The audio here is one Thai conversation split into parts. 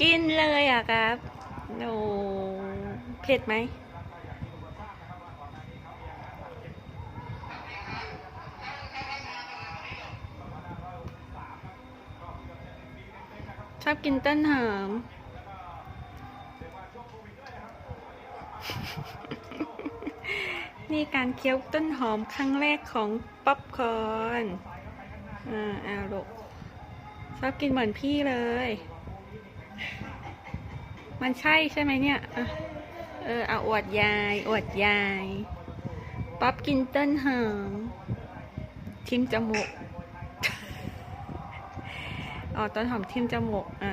กินเลยอะครับโอ้เผ็ดไหมชอบกินต้นหอม นี่การเคี้ยวต้นหอมครั้งแรกของป๊อปคอร์น อ่าเอาลูกชอบกินเหมือนพี่เลย มันใช่ใช่ไหมเนี่ยเออเอาอวดยายอวดยายป๊อปกินเต้นหอมทิมจมูกอ๋อต้นหอมทิมจมูกอ่า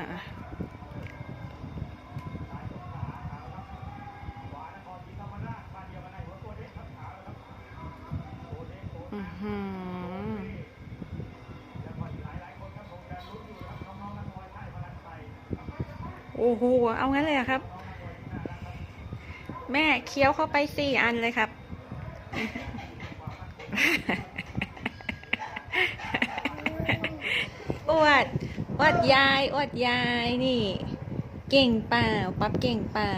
อือหือ โอ้โห เอางั้นเลยเหรอครับ แม่เคี้ยวเข้าไปสี่อันเลยครับ อวด อวดยาย อวดยายนี่ เก่งเปล่า ปั๊บเก่งเปล่า